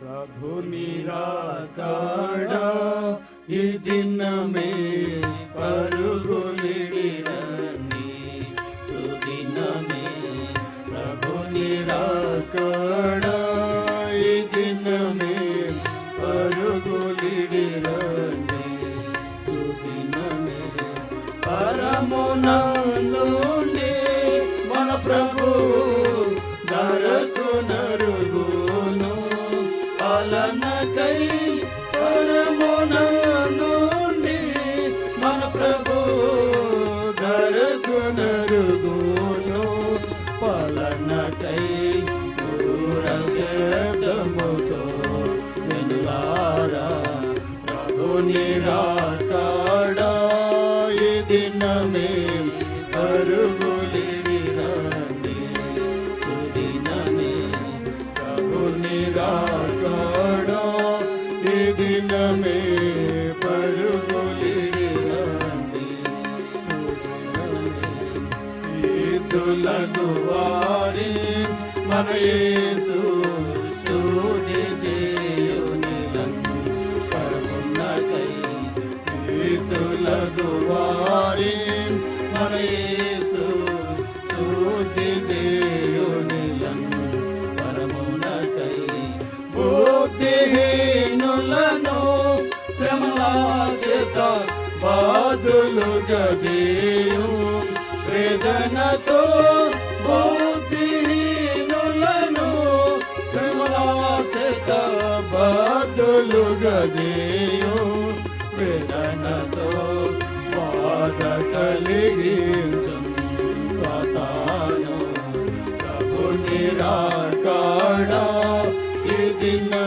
प्रभुनिरा कडा दिनमे நிராகாடாய தினமே அருகுலி நிராண்டே சுதினமே பிரபு நிராகாடாய தினமே பருகுலி நிராண்டே சுதினமே சீதுலகுவாரி மனையே బాధలు గదేయు వేదనతో బుద్ధిహీనులను శ్రమల చేత బాధలు గదేయు వేదనతో బాధ కలిగి సతాను. ప్రభు నిరాకాడా ఇది నా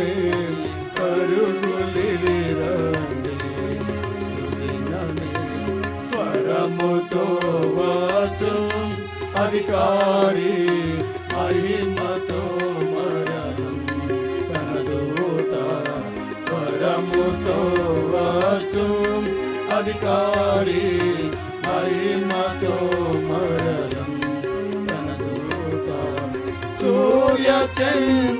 దినమే పరుగులిడిరండి సుదినమే స్వరముతో వచ్చు అధికారి మహిమతో మరణం. తన దూత స్వరముతో వచ్చు అధికారి మహిమతో మరణం. తన దూత సూర్య చంద్రునిల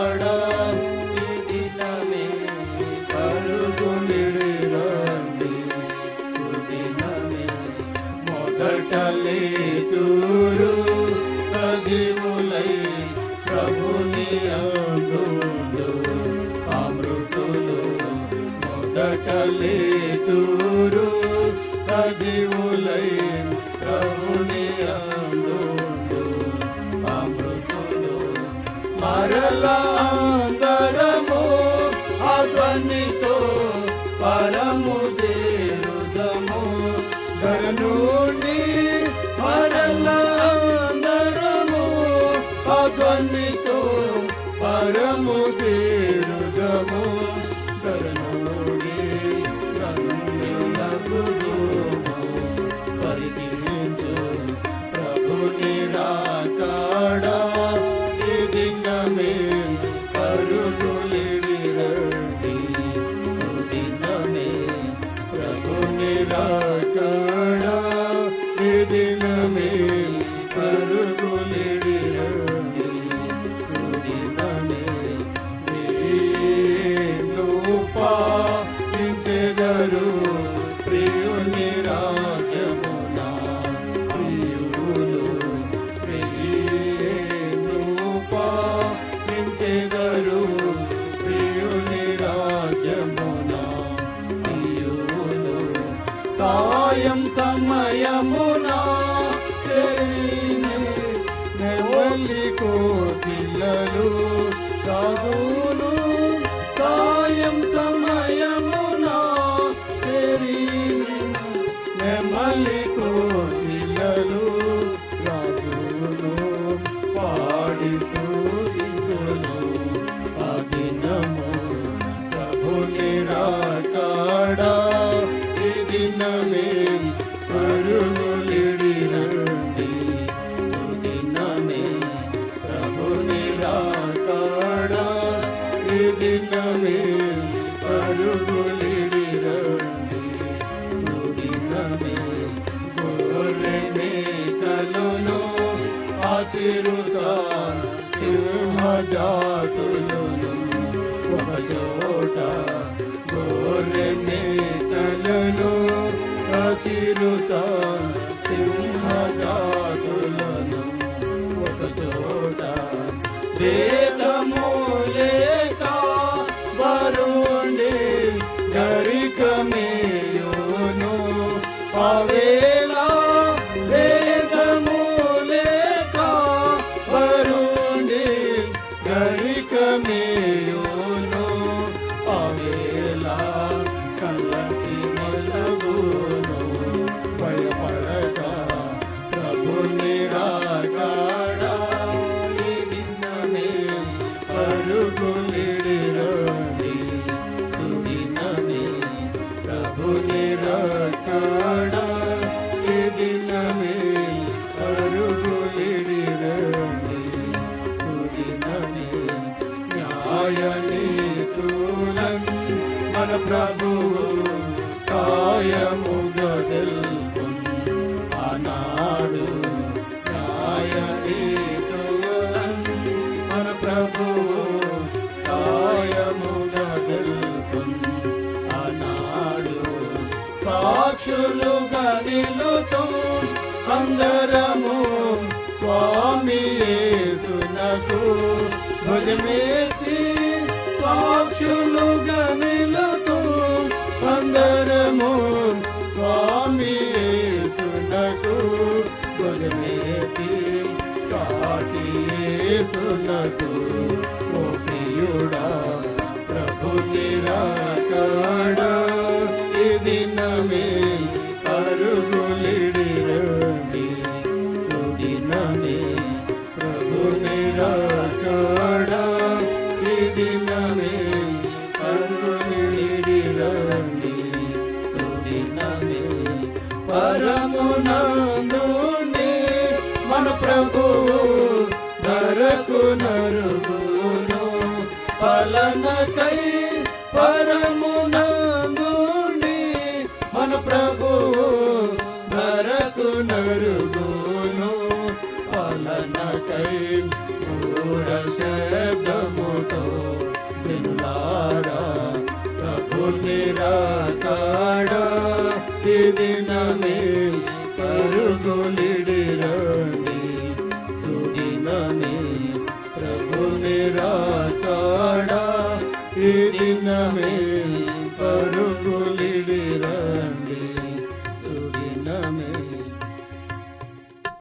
మొదట లేతురు సజీవులై ప్రభుని అందుండు. అమృతులు మరలాంతరము అధ్వనితో పరము సమయమునా నెవల్లి కోటిల్లలు కాదు ఆచిరుత సింహజాతులను ఒక చోట గొర్రె మేకలను ఆచిరుత సింహజాతులను ఒక చోట దే శత్రులం మన ప్రభువు కాయముగదెల్పున్. ఆనాడు న్యాయనీతులన్ మన ప్రభువు కాయముగదెల్పున్. ఆనాడు సాక్షులుగా నిలుతూ అందరము స్వామి సునకు భుజమే సాక్షులుగా నిలుతూ అందరము స్వామి యేసునకు భుజమేతి కాటి సునకు పరమునందు మన ప్రభు నరకు నరుగును. పలనకై పరమునందుండి